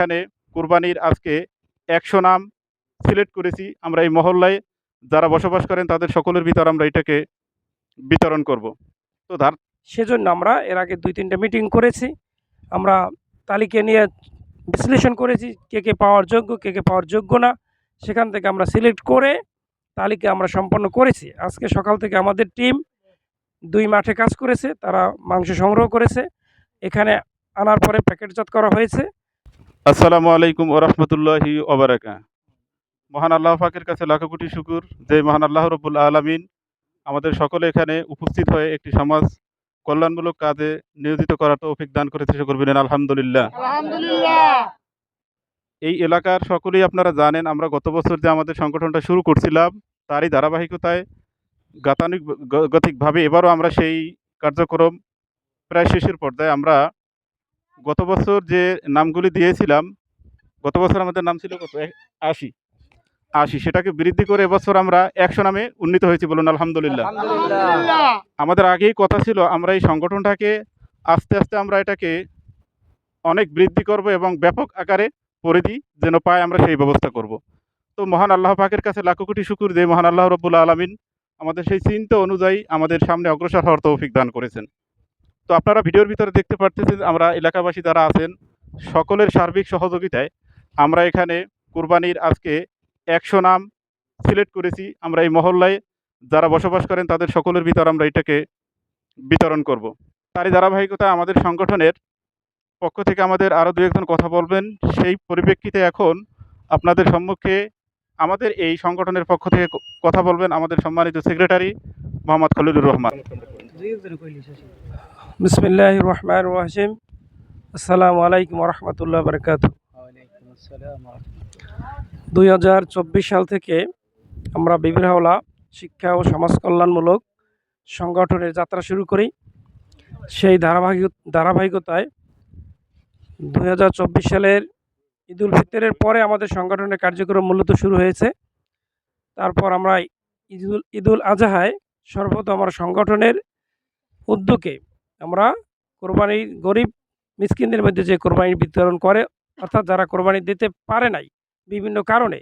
এখানে কুরবানির আজকে একশো নাম সিলেক্ট করেছি। আমরা এই মহল্লায় যারা বসবাস করেন, তাদের সকলের ভিতর আমরা এটাকে বিতরণ করব। তো ধার সেজন্য আমরা এর আগে দুই তিনটা মিটিং করেছি। আমরা তালিকা নিয়ে বিশ্লেষণ করেছি, কে কে পাওয়ার যোগ্য, কে কে পাওয়ার যোগ্য না। সেখান থেকে আমরা সিলেক্ট করে তালিকা আমরা সম্পন্ন করেছি। আজকে সকাল থেকে আমাদের টিম দুই মাঠে কাজ করেছে, তারা মাংস সংগ্রহ করেছে। এখানে আনার পরে প্যাকেটজাত করা হয়েছে। আসসালামু আলাইকুম ও রহমতুল্লাহি ওবরাকা মহান আল্লাহ পাকের কাছে লাখো কোটি শুকুর যে মহান আল্লাহ রবুল আলমিন আমাদের সকলে এখানে উপস্থিত হয়ে একটি সমাজ কল্যাণমূলক কাজে নিয়োজিত করার তৌফিক দান করেছে সকল বিনেন আলহামদুলিল্লাহ। আলহামদুলিল্লাহ। এই এলাকার সকলেই আপনারা জানেন আমরা গত বছর যে আমাদের সংগঠনটা শুরু করছিলাম তারই ধারাবাহিকতায় গতানুগতিকভাবে এবারও আমরা সেই কার্যক্রম প্রায় শেষের পর্যায়ে আমরা গত বছর যে নামগুলি দিয়েছিলাম গত বছর আমাদের নাম ছিল কত? এক- আশি। আশি সেটাকে বৃদ্ধি করে এবছর আমরা একশো নামে উন্নীত হয়েছি বলুন আলহামদুলিল্লাহ। আলহামদুলিল্লাহ। আমাদের আগেই কথা ছিল আমরা এই সংগঠনটাকে আস্তে আস্তে আমরা এটাকে অনেক বৃদ্ধি করব এবং ব্যাপক আকারে পরিধি যেন পায় আমরা সেই ব্যবস্থা করব। তো মহান আল্লাহ পাকের কাছে লাখো কোটি শুকুর যে মহান আল্লাহ রব্বুল আলমিন আমাদের সেই চিন্তা অনুযায়ী আমাদের সামনে অগ্রসর হওয়ার তৌফিক দান করেছেন। তো আপনারা ভিডিওর ভিতরে দেখতে পারতেছেন আমরা এলাকাবাসী যারা আছেন সকলের সার্বিক সহযোগিতায় আমরা এখানে কুরবানির আজকে একশো নাম সিলেক্ট করেছি আমরা এই মহল্লায় যারা বসবাস করেন তাদের সকলের ভিতর আমরা এটাকে বিতরণ করব তারই ধারাবাহিকতায় আমাদের সংগঠনের পক্ষ থেকে আমাদের আরও দু একজন কথা বলবেন সেই পরিপ্রেক্ষিতে এখন আপনাদের সম্মুখে আমাদের এই সংগঠনের পক্ষ থেকে কথা বলবেন আমাদের সম্মানিত সেক্রেটারি মোহাম্মদ খলিলুর রহমান বিসমিল্লাহ রহমান রাহিম আসসালামু আলাইকুম রহমতুল্লাহ বরকাত দুই হাজার চব্বিশ সাল থেকে আমরা বিবিরহাওলা শিক্ষা ও সমাজ কল্যাণমূলক সংগঠনের যাত্রা শুরু করি। সেই ধারাবাহিক ধারাবাহিকতায় দুই হাজার চব্বিশ সালের ঈদুল ফিতরের পরে আমাদের সংগঠনের কার্যক্রম মূলত শুরু হয়েছে। তারপর আমরা ঈদুল ঈদুল আজহায় সর্বপ্রথম আমার সংগঠনের উদ্যোগে আমরা কোরবানির গরিব মিসকিনদের মধ্যে যে কোরবানি বিতরণ করে অর্থাৎ যারা কোরবানি দিতে পারে নাই বিভিন্ন কারণে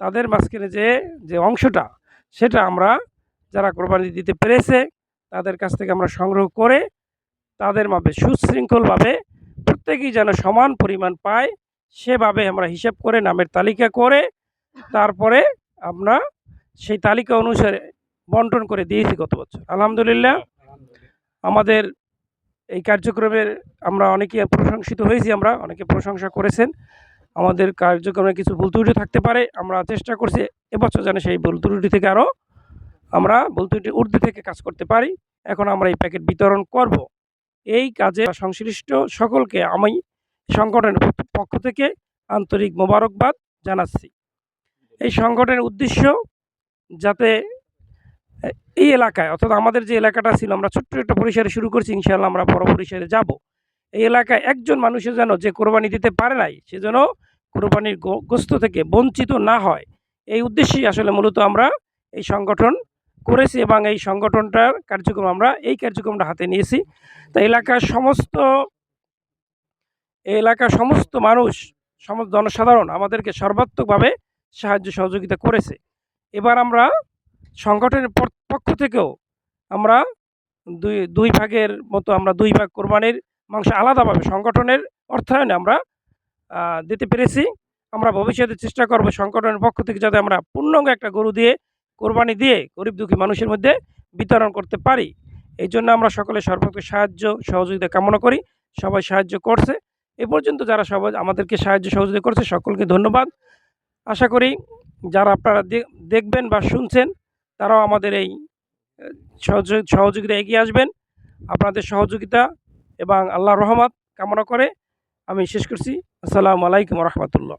তাদের মাঝখানে যে যে অংশটা সেটা আমরা যারা কোরবানি দিতে পেরেছে তাদের কাছ থেকে আমরা সংগ্রহ করে তাদের মাপে সুশৃঙ্খলভাবে প্রত্যেকেই যেন সমান পরিমাণ পায় সেভাবে আমরা হিসাব করে নামের তালিকা করে তারপরে আমরা সেই তালিকা অনুসারে বন্টন করে দিয়েছি গত বছর। আলহামদুলিল্লাহ। আমাদের এই কার্যক্রমের আমরা অনেকে প্রশংসিত হয়েছি আমরা, অনেকে প্রশংসা করেছেন। আমাদের কার্যক্রমে কিছু ভুল ত্রুটি থাকতে পারে, আমরা চেষ্টা করছি এবছর যেন সেই ভুল ত্রুটি থেকে আরও আমরা ভুল ত্রুটি ঊর্ধ্বে থেকে কাজ করতে পারি। এখন আমরা এই প্যাকেট বিতরণ করব। এই কাজে সংশ্লিষ্ট সকলকে আমি সংগঠনের পক্ষ থেকে আন্তরিক মোবারকবাদ জানাচ্ছি। এই সংগঠনের উদ্দেশ্য যাতে এই এলাকায়, অর্থাৎ আমাদের যে এলাকাটা ছিল, আমরা ছোট্ট একটা পরিসরে শুরু করছি, ইনশাআল্লাহ আমরা বড় পরিসরে যাব। এই এলাকায় একজন মানুষের যেন যে কোরবানি দিতে পারে নাই, সে যেন কোরবানির গোস্ত থেকে বঞ্চিত না হয়। এই উদ্দেশ্যেই আসলে মূলত আমরা এই সংগঠন করেছি এবং এই সংগঠনটার কার্যক্রম আমরা, এই কার্যক্রমটা হাতে নিয়েছি। তা এলাকার সমস্ত এলাকার সমস্ত মানুষ, সমস্ত জনসাধারণ আমাদেরকে সর্বাত্মকভাবে সাহায্য সহযোগিতা করেছে। এবার আমরা সংগঠনের পক্ষ থেকেও আমরা দুই দুই ভাগের মতো আমরা দুই ভাগ কোরবানির মাংস আলাদাভাবে সংগঠনের অর্থায়নে আমরা দিতে পেরেছি। আমরা ভবিষ্যতে চেষ্টা করব সংগঠনের পক্ষ থেকে যাতে আমরা পূর্ণাঙ্গ একটা গরু দিয়ে, কোরবানি দিয়ে গরিব দুঃখী মানুষের মধ্যে বিতরণ করতে পারি। এই জন্য আমরা সকলে সর্বাত্মক সাহায্য, সহযোগিতা কামনা করি। সবাই সাহায্য করছে। এ পর্যন্ত যারা সবাই আমাদেরকে সাহায্য, সহযোগিতা করছে, সকলকে ধন্যবাদ। আশা করি যারা আপনারা দেখবেন বা শুনছেন তারাও আমাদের এই সহযোগ সহযোগিতা এগিয়ে আসবেন। আপনাদের সহযোগিতা এবং আল্লাহ রহমত কামনা করে আমি শেষ করছি। আসসালামু আলাইকুম রহমতুল্লাহ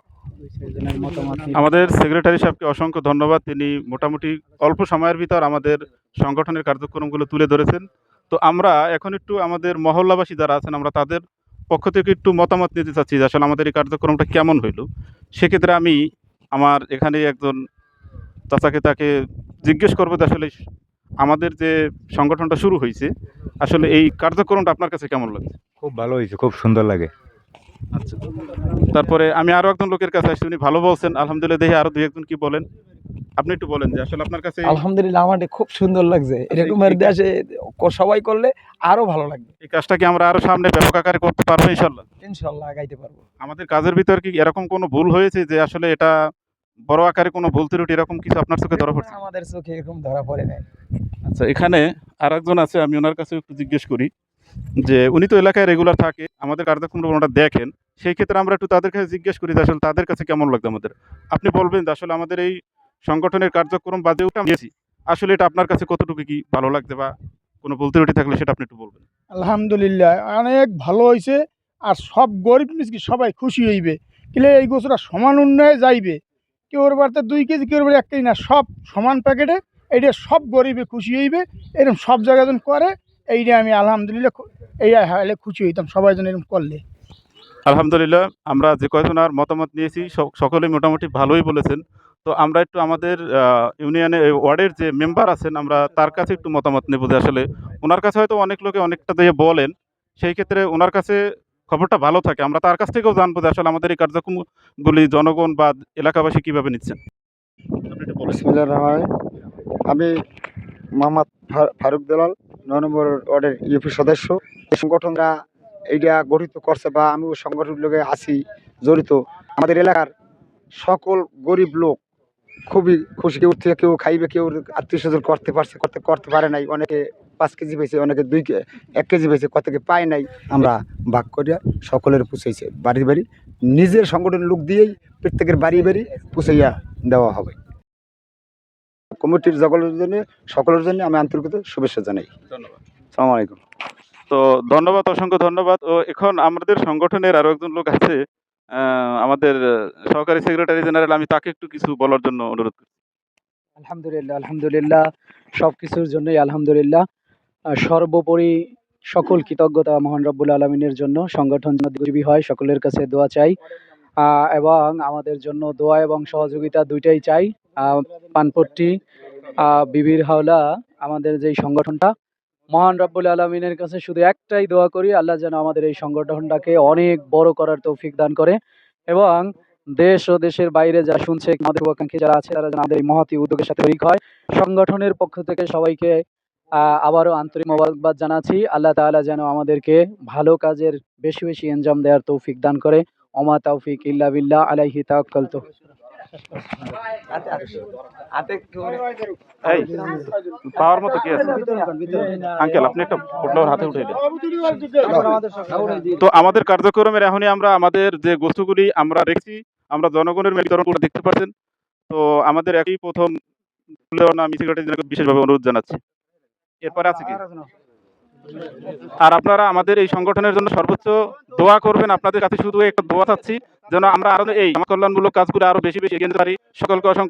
আমাদের সেক্রেটারি সাহেবকে অসংখ্য ধন্যবাদ। তিনি মোটামুটি অল্প সময়ের ভিতর আমাদের সংগঠনের কার্যক্রমগুলো তুলে ধরেছেন। তো আমরা এখন একটু আমাদের মহল্লাবাসী যারা আছেন, আমরা তাদের পক্ষ থেকে একটু মতামত নিতে চাচ্ছি যে আসলে আমাদের এই কার্যক্রমটা কেমন হইল। সেক্ষেত্রে আমি আমার এখানে একজন চাচাকে তাকে জিজ্ঞেস করব যে আসলে আমাদের যে সংগঠনটা শুরু হয়েছে আসলে এই কার্যক্রমটা আপনার কাছে কেমন লাগছে? খুব ভালো হয়েছে খুব সুন্দর লাগে। আচ্ছা। তারপরে আমি আরও একজন লোকের কাছে আসছি উনি ভালো বলছেন আলহামদুলিল্লাহ দেখি আরও দুই একজন কি বলেন। আপনি একটু বলেন যে আসলে আপনার কাছে আলহামদুলিল্লাহ আমাদের খুব সুন্দর লাগছে। এরকমের দেশে সবাই করলে আরও ভালো লাগবে। এই কাজটা কি আমরা আরও সামনে ব্যাপক আকারে করতে পারব ইনশাল্লাহ? ইনশাল্লাহ আগাইতে পারব। আমাদের কাজের ভিতর কি এরকম কোনো ভুল হয়েছে যে আসলে এটা বড় আকারে কোনো ভুল ত্রুটি এরকম কিছু আপনার চোখে ধরা পড়ছে? আমাদের চোখে এরকম ধরা পড়ে নাই। আচ্ছা এখানে আর একজন আছে আমি ওনার কাছে একটু জিজ্ঞেস করি যে উনি তো এলাকায় রেগুলার থাকে আমাদের কার্যক্রম ওনারা দেখেন সেই ক্ষেত্রে আমরা একটু তাদের কাছে জিজ্ঞেস করি যে আসলে তাদের কাছে কেমন লাগবে আমাদের? আপনি বলবেন যে আসলে আমাদের এই সংগঠনের কার্যক্রম বাদে উঠে গেছি আসলে এটা আপনার কাছে কতটুকু কি ভালো লাগছে বা কোনো ভুল ত্রুটি থাকলে সেটা আপনি একটু বলবেন। আলহামদুলিল্লাহ অনেক ভালো হয়েছে আর সব গরিব মিসকি সবাই খুশি হইবে কিলে এই গোছটা সমান উন্নয়ে যাইবে। কেউর বাড়িতে দুই কেজি, কেউর বাড়ি এক কেজি না, সব সমান প্যাকেটে। এইটা সব গরিবে খুশি হইবে, এরকম সব জায়গায় যখন করে, এইটা আমি আলহামদুলিল্লাহ এই হালে খুশি হইতাম, সবাই যেন এরকম করলে। আলহামদুলিল্লাহ, আমরা যে কয়জন আর মতামত নিয়েছি, সক- সকলেই মোটামুটি ভালোই বলেছেন। তো আমরা একটু আমাদের ইউনিয়নে ওয়ার্ডের যে মেম্বার আছেন, আমরা তার কাছে একটু মতামত নেব যে আসলে, ওনার কাছে হয়তো অনেক লোকে অনেকটা দিয়ে বলেন, সেই ক্ষেত্রে ওনার কাছে খবরটা ভালো থাকে। আমরা তার কাছ থেকেও জানব যে আসলে আমাদের এই কার্যক্রমগুলি জনগণ বা এলাকাবাসী কীভাবে নিচ্ছেন। আমি মোহাম্মদ ফারুক দেলাল, নয় নম্বর ওয়ার্ডের ইউপি সদস্য। এই সংগঠনরা এইটা গঠিত করছে বা আমি ওই সংগঠন লোকে আছি, জড়িত। আমাদের এলাকার সকল গরিব লোক খুবই খুশি কেউ থেকে কেউ খাইবে কেউ আত্মীয় স্বজন করতে পারছে করতে করতে পারে নাই। অনেকে পাঁচ কেজি পেয়েছে অনেকে দুই কে- এক কেজি পেয়েছে কত পায় নাই। আমরা ভাগ করিয়া সকলের পুষাইছে। বাড়ি বাড়ি নিজের সংগঠনের লোক দিয়েই প্রত্যেকের বাড়ি বাড়ি পুষাইয়া দেওয়া হবে। কমিটির সকলের জন্য সকলের জন্য আমি আন্তরিকতা শুভেচ্ছা জানাই। ধন্যবাদ। সালাম আলাইকুম তো ধন্যবাদ অসংখ্য ধন্যবাদ। ও এখন আমাদের সংগঠনের আরও একজন লোক আছে আমাদের সহকারী সেক্রেটারি জেনারেল আমি তাকে একটু কিছু বলার জন্য অনুরোধ করছি। আলহামদুলিল্লাহ আলহামদুলিল্লাহ, সব কিছুর জন্যই আলহামদুলিল্লাহ। সর্বোপরি সকল কৃতজ্ঞতা মহান রব্বুল আলমিনের জন্য, সংগঠন দীর্ঘজীবী হয়, সকলের কাছে দোয়া চাই। এবং আমাদের জন্য দোয়া এবং সহযোগিতা দুইটাই চাই। পানপট্টি বিবির হাওলা, আমাদের যেই সংগঠনটা মহান রব্বুল আলমিনের কাছে শুধু একটাই দোয়া করি, আল্লাহ যেন আমাদের এই সংগঠনটাকে অনেক বড় করার তৌফিক দান করে এবং দেশ ও দেশের বাইরে যা শুনছে, আমাদের যারা আছে, তারা যেন আমাদের এই মহতি উদ্যোগের সাথে শরিক হয়। সংগঠনের পক্ষ থেকে সবাইকে আবারও আন্তরিক মোবারকবাদ জানাচ্ছি। আল্লাহ তাআলা যেন আমাদেরকে ভালো কাজের বেশি বেশি এনজাম দেওয়ার তৌফিক দান করে। অমা তৌফিক ইল্লা বিল্লাহ, আলাইহি তাওয়াক্কালতু। পাওয়ার মতো আঙ্কেল, আপনি একটা হাতে তো আমাদের কার্যক্রমের এখনই আমরা আমাদের যে বস্তুগুলি আমরা রেখেছি, আমরা জনগণের মেলে বিতরণ করে দেখতে পাচ্ছেন তো আমাদের একই প্রথম বিশেষভাবে অনুরোধ জানাচ্ছি। এরপরে আছে কি? আর আপনারা আমাদের এই সংগঠনের জন্য সর্বোচ্চ দোয়া করবেন। আপনাদের কাছে শুধু একটা দোয়া চাচ্ছি, যেন আমরা আরও এই কল্যাণমূলক কাজগুলো আরও বেশি বেশি এগিয়ে পারি। সকলকে অসংখ্য